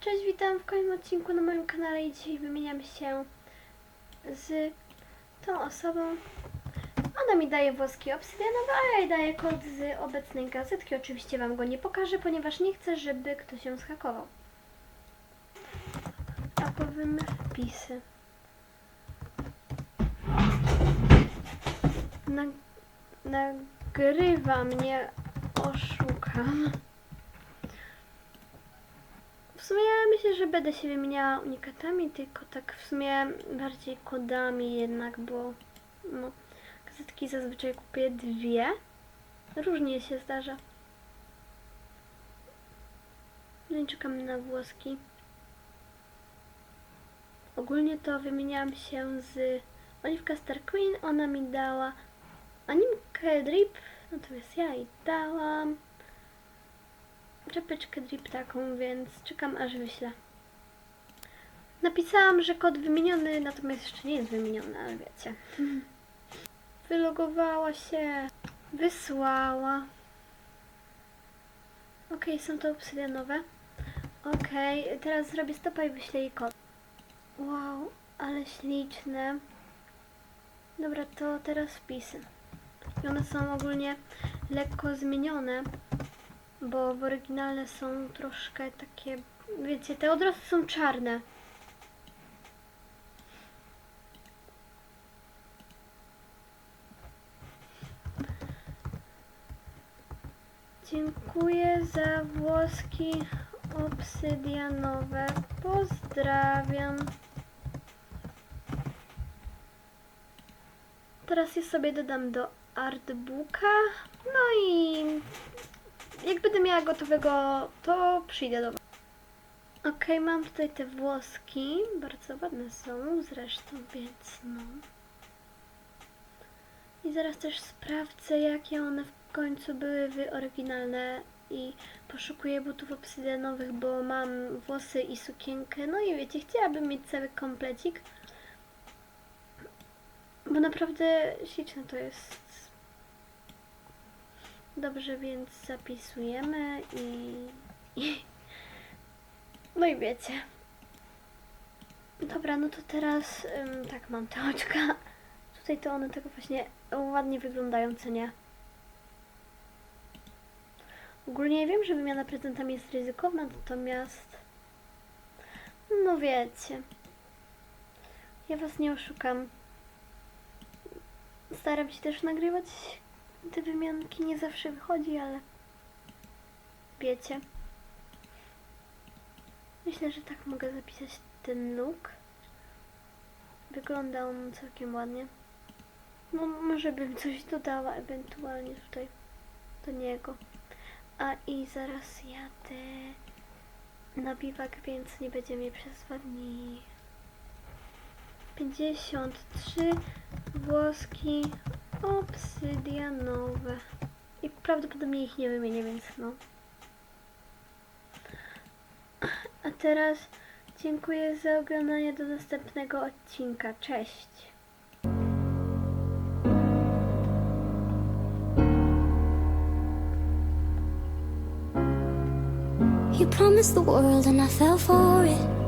Cześć, witam w kolejnym odcinku na moim kanale i dzisiaj wymieniam się z tą osobą. Ona mi daje włoski obsydianowy, a ja jej daję kod z obecnej gazetki. Oczywiście Wam go nie pokażę, ponieważ nie chcę, żeby ktoś się zhakował. A powiem wpisy. Nag nagrywa mnie, oszukam. W sumie myślę, że będę się wymieniała unikatami, tylko tak w sumie bardziej kodami jednak, bo no, gazetki zazwyczaj kupuję dwie. Różnie się zdarza. No i czekam na włoski. Ogólnie to wymieniałam się z Oliwka Star Queen. Ona mi dała animkę drip, natomiast ja jej dałam czapeczkę drip taką, więc czekam aż wyślę. Napisałam, że kod wymieniony, natomiast jeszcze nie jest wymieniony, ale wiecie. Wylogowała się, wysłała. Okej, są to obsydianowe. Okej, teraz zrobię stopa i wyślę jej kod. Wow, ale śliczne. Dobra, to teraz wpisy. I one są ogólnie lekko zmienione bo w oryginale są troszkę takie, wiecie, te odrosty są czarne. Dziękuję za włoski obsydianowe. Pozdrawiam. Teraz je sobie dodam do artbooka. No i jak będę miała gotowego, to przyjdę do Was. Okej, mam tutaj te włoski. Bardzo ładne są zresztą, więc no. I zaraz też sprawdzę, jakie one w końcu były oryginalne i poszukuję butów obsydianowych, bo mam włosy i sukienkę. No i wiecie, chciałabym mieć cały komplecik. Bo naprawdę śliczne to jest. Dobrze, więc zapisujemy i, i. No i wiecie. Dobra, no to teraz ym, tak mam te oczka. Tutaj to one tego właśnie ładnie wyglądają, co nie? Ogólnie wiem, że wymiana prezentami jest ryzykowna, natomiast no wiecie. Ja was nie oszukam. Staram się też nagrywać te wymianki nie zawsze wychodzi, ale wiecie. Myślę, że tak mogę zapisać ten look. Wygląda on całkiem ładnie. No, może bym coś dodała ewentualnie tutaj do niego. A i zaraz jadę na biwak, więc nie będzie mnie przez dwa dni. 53 włoski obsydianowe. I prawdopodobnie ich nie wymienię, więc no. A teraz dziękuję za oglądanie do następnego odcinka. Cześć! You promised the world and I fell for it.